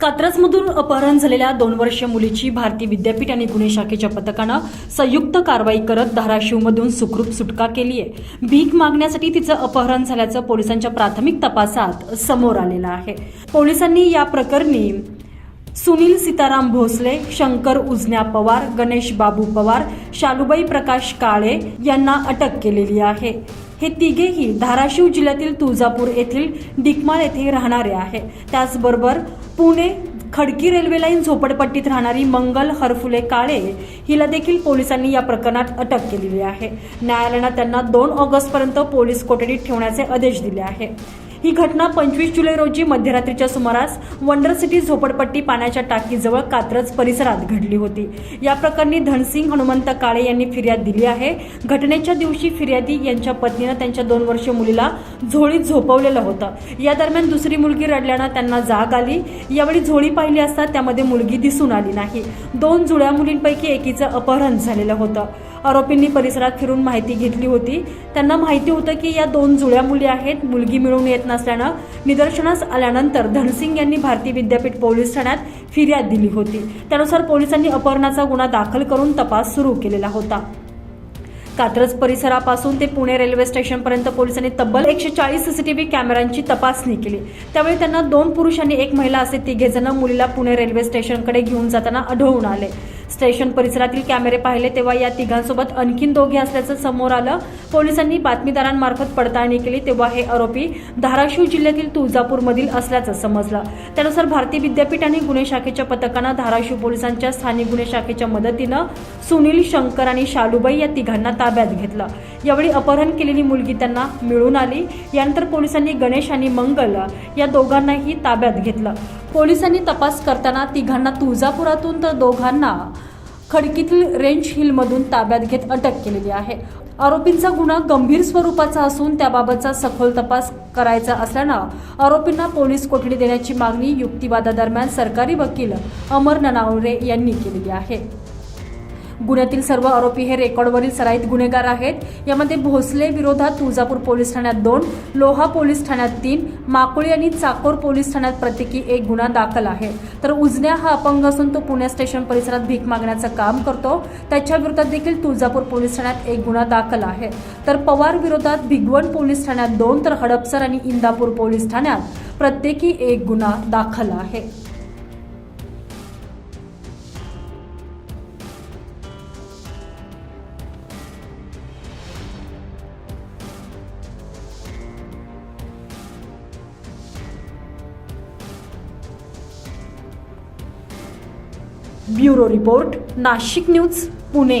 कात्रजमधून अपहरण झालेल्या दोन वर्षीय मुलीची भारतीय विद्यापीठ आणि गुन्हे शाखेच्या पथकानं संयुक्त कारवाई करत धाराशिवमधून सुखरूप सुटका केली आहे भीक मागण्यासाठी तिचं अपहरण झाल्याचं पोलिसांच्या प्राथमिक तपासात समोर आलेलं आहे. पोलिसांनी या प्रकरणी सुनील सीताराम भोसले शंकर उजन्या पवार गणेश बाबू पवार शालुबाई प्रकाश काळे यांना अटक केलेली आहे. हे तिघेही धाराशिव जिल्ह्यातील तुळजापूर येथील डिकमाळ येथे राहणारे आहे. त्याचबरोबर पुणे खडकी रेल्वे लाईन झोपडपट्टीत राहणारी मंगल हरफुले काळे हिला देखील पोलिसांनी या प्रकरणात अटक केलेली आहे. न्यायालयानं त्यांना दोन ऑगस्टपर्यंत पोलीस कोठडीत ठेवण्याचे आदेश दिले आहे. ही घटना पंचवीस जुलै रोजी मध्यरात्रीच्या सुमारास वंडर सिटी झोपडपट्टी पाण्याच्या टाकीजवळ कात्रज परिसरात घडली होती. या प्रकरणी धनसिंग हनुमंत काळे यांनी फिर्याद दिली आहे. घटनेच्या दिवशी फिर्यादी यांच्या पत्नीनं त्यांच्या दोन वर्षीय मुलीला झोळीत झोपवलेलं होतं. या दरम्यान दुसरी मुलगी रडल्यानं त्यांना जाग आली. यावेळी झोळी पाहिली असता त्यामध्ये मुलगी दिसून आली नाही. दोन जुळ्या मुलींपैकी एकीचं अपहरण झालेलं होतं. आरोपींनी परिसरात फिरून माहिती घेतली होती. त्यांना माहिती होतं की या दोन जुळ्या मुली आहेत. मुलगी मिळून येत नसल्यानं निदर्शनास आल्यानंतर धनसिंग यांनी भारतीय विद्यापीठ पोलीस ठाण्यात फिर्याद दिली होती. त्यानुसार पोलिसांनी अपहरणाचा गुन्हा दाखल करून तपास सुरू केलेला होता. कात्रज परिसरापासून ते पुणे रेल्वे स्टेशनपर्यंत पोलिसांनी तब्बल एकशे चाळीस सीसीटीव्ही कॅमेऱ्यांची तपासणी केली. त्यावेळी त्यांना दोन पुरुष आणि एक महिला असे तिघे जण मुलीला पुणे रेल्वे स्टेशनकडे घेऊन जाताना आढळून आले. स्टेशन परिसरातील कॅमेरे पाहिले तेव्हा या तिघांसोबत आणखीन दोघे असल्याचं समोर आलं. पोलिसांनी बातमीदारांमार्फत पडताळणी केली तेव्हा हे आरोपी धाराशिव जिल्ह्यातील तुळजापूरमधील असल्याचं समजलं. त्यानुसार भारतीय विद्यापीठ आणि गुन्हे शाखेच्या पथकानं धाराशिव पोलिसांच्या स्थानिक गुन्हे शाखेच्या मदतीनं सुनील शंकर आणि शालूबाई या तिघांना ताब्यात घेतलं. यावेळी अपहरण केलेली मुलगी त्यांना मिळून आली. यानंतर पोलिसांनी गणेश आणि मंगल या दोघांनाही ताब्यात घेतलं. पोलिसांनी तपास करताना तिघांना तुळजापुरातून तर दोघांना खडकीतील रेंज हिलमधून ताब्यात घेत अटक केलेली आहे. आरोपींचा गुन्हा गंभीर स्वरूपाचा असून त्याबाबतचा सखोल तपास करायचा असल्यानं आरोपींना पोलीस कोठडी देण्याची मागणी युक्तिवादादरम्यान सरकारी वकील अमर ननावरे यांनी केलेली आहे. गुन्ह्यातील सर्व आरोपी हे रेकॉर्डवरील सराईत गुन्हेगार आहेत. यामध्ये भोसले विरोधात तुळजापूर पोलीस ठाण्यात दोन लोहा पोलीस ठाण्यात तीन माकुळी आणि चाकोर पोलीस ठाण्यात प्रत्येकी एक गुन्हा दाखल आहे. तर उजन्या हा अपंग असून तो पुणे स्टेशन परिसरात भीक मागण्याचं काम करतो. त्याच्या विरोधात देखील तुळजापूर पोलीस ठाण्यात एक गुन्हा दाखल आहे. तर पवार विरोधात भिगवण पोलीस ठाण्यात दोन तर हडपसर आणि इंदापूर पोलीस ठाण्यात प्रत्येकी एक गुन्हा दाखल आहे. Bureau report Nashik news Pune.